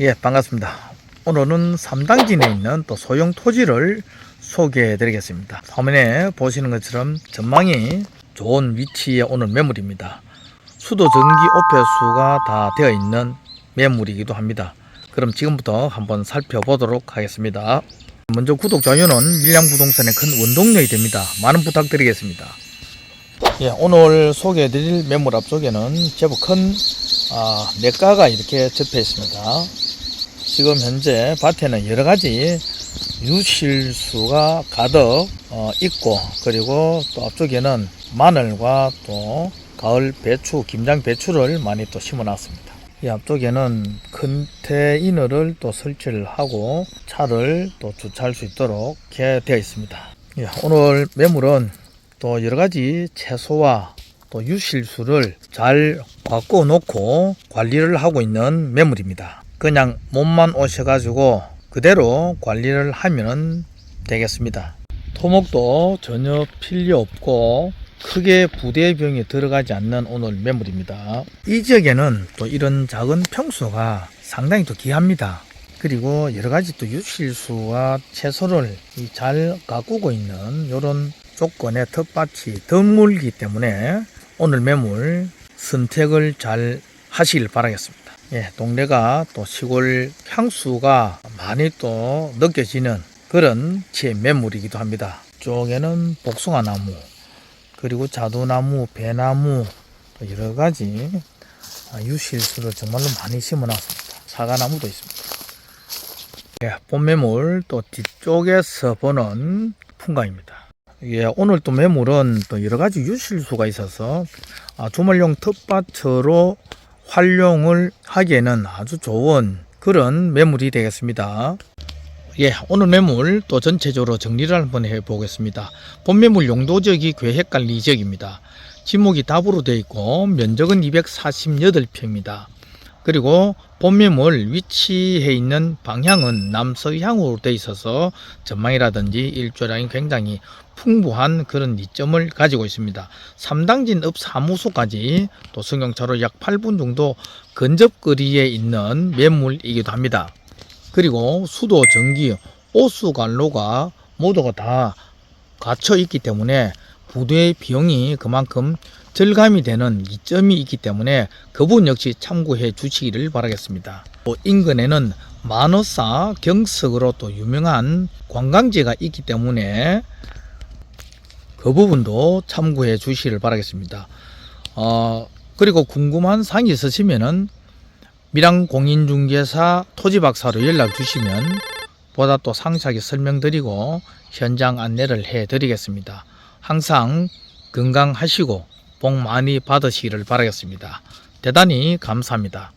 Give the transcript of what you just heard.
예, 반갑습니다. 오늘은 삼당진에 있는 또 소형 토지를 소개해 드리겠습니다. 화면에 보시는 것처럼 전망이 좋은 위치에 오는 매물입니다. 수도 전기 오폐수가 다 되어 있는 매물이기도 합니다. 그럼 지금부터 한번 살펴보도록 하겠습니다. 먼저 구독, 좋아요는 밀양부동산의 큰 원동력이 됩니다. 많은 부탁드리겠습니다. 예, 오늘 소개해 드릴 매물 앞쪽에는 제법 큰 아, 냇가가 이렇게 접해 있습니다. 지금 현재 밭에는 여러 가지 유실수가 가득 어, 있고 그리고 또 앞쪽에는 마늘과 또 가을 배추, 김장 배추를 많이 또 심어 놨습니다. 이 앞쪽에는 컨테이너를 또 설치를 하고 차를 또 주차할 수 있도록 되어 있습니다. 예, 오늘 매물은 또 여러 가지 채소와 또 유실수를 잘 바꿔 놓고 관리를 하고 있는 매물입니다. 그냥 몸만 오셔가지고 그대로 관리를 하면 되겠습니다. 토목도 전혀 필요 없고 크게 부대병이 들어가지 않는 오늘 매물입니다. 이 지역에는 또 이런 작은 평수가 상당히 또 귀합니다. 그리고 여러 가지 또 유실수와 채소를 이잘 가꾸고 있는 이런 조건의 텃밭이 드물기 때문에 오늘 매물 선택을 잘 하시길 바라겠습니다. 예, 동네가 또 시골 향수가 많이 또 느껴지는 그런 제 매물이기도 합니다. 쪽에는 복숭아 나무, 그리고 자두나무, 배나무, 또 여러 가지 아, 유실수를 정말로 많이 심어놨습니다. 사과나무도 있습니다. 예, 봄매물 또 뒤쪽에서 보는 풍광입니다. 예, 오늘 또 매물은 또 여러 가지 유실수가 있어서 아, 주말용 텃밭으로 활용을 하기에는 아주 좋은 그런 매물이 되겠습니다. 예, 오늘 매물 또 전체적으로 정리를 한번 해보겠습니다. 본 매물 용도 지역이 계획관리 지역입니다. 지목이 답으로 되어 있고 면적은 248평입니다. 그리고 본매물 위치해 있는 방향은 남서향으로 되어 있어서 전망이라든지 일조량이 굉장히 풍부한 그런 이점을 가지고 있습니다. 삼당진 읍 사무소까지 또 승용차로 약 8분 정도 근접거리에 있는 매물이기도 합니다. 그리고 수도, 전기, 오수관로가 모두가 다 갖춰 있기 때문에 부대의 비용이 그만큼 절감이 되는 이점이 있기 때문에 그 부분 역시 참고해 주시기를 바라겠습니다. 또 인근에는 만어사 경석으로 또 유명한 관광지가 있기 때문에 그 부분도 참고해 주시기를 바라겠습니다. 어, 그리고 궁금한 사항이 있으시면은 밀양 공인중개사 토지박사로 연락 주시면 보다 또 상세하게 설명드리고 현장 안내를 해 드리겠습니다. 항상 건강하시고 복 많이 받으시기를 바라겠습니다. 대단히 감사합니다.